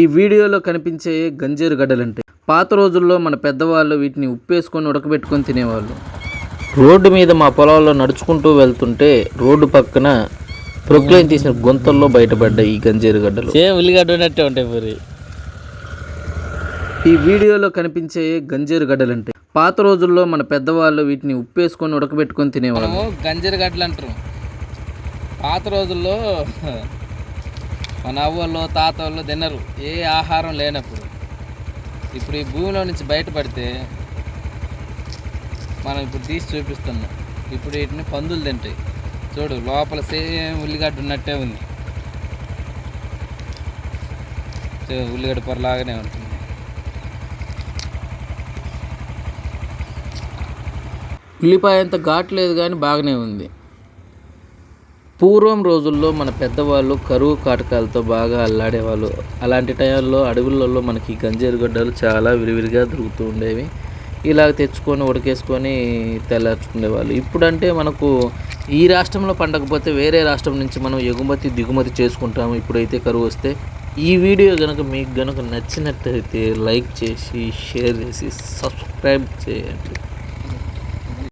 ఈ వీడియోలో కనిపించే గంజీరు గడ్డలంటే పాత రోజుల్లో మన పెద్దవాళ్ళు వీటిని ఉప్పేసుకొని ఉడకబెట్టుకొని తినేవాళ్ళు. రోడ్డు మీద మా పొలాల్లో నడుచుకుంటూ వెళ్తుంటే రోడ్డు పక్కన ప్రొక్లైన్ తీసిన గుంతల్లో బయటపడ్డాయి ఈ గంజీరు గడ్డలు. సేమ్ ఉల్లిగడ్డ ఉన్నట్టే ఉంటాయి పూరి ఈ వీడియోలో కనిపించే గంజీరు గడ్డలంటే పాత రోజుల్లో మన పెద్దవాళ్ళు వీటిని ఉప్పేసుకొని ఉడకబెట్టుకొని తినేవాళ్ళు. గంజర గడ్డలు అంటారు. పాత రోజుల్లో మన అవ్వళ్ళు తాతవాళ్ళు తినరు. ఏ ఆహారం లేనప్పుడు. ఇప్పుడు ఈ భూమిలో నుంచి బయటపడితే మనం ఇప్పుడు తీసి చూపిస్తున్నాం. ఇప్పుడు వీటిని పందులు తింటాయి. చూడు లోపల సేమ్ ఉల్లిగడ్డ ఉన్నట్టే ఉంది. ఉల్లిగడ్డ పొరలాగానే ఉంటుంది. ఉల్లిపాయ అంత ఘాటు లేదు కానీ బాగానే ఉంది. పూర్వం రోజుల్లో మన పెద్దవాళ్ళు కరువు కాటకాలతో బాగా అల్లాడేవాళ్ళు. అలాంటి టైంలో అడవులలో మనకి గంజేరు గడ్డలు చాలా విరివిరిగా దొరుకుతూ ఉండేవి. ఇలా తెచ్చుకొని ఉడకేసుకొని తెల్లార్చుకునేవాళ్ళు. ఇప్పుడంటే మనకు ఈ రాష్ట్రంలో పండకపోతే వేరే రాష్ట్రం నుంచి మనం ఎగుమతి దిగుమతి చేసుకుంటాము ఇప్పుడైతే కరువు వస్తే. ఈ వీడియో కనుక మీకు కనుక నచ్చినట్టయితే లైక్ చేసి షేర్ చేసి సబ్స్క్రైబ్ చేయండి.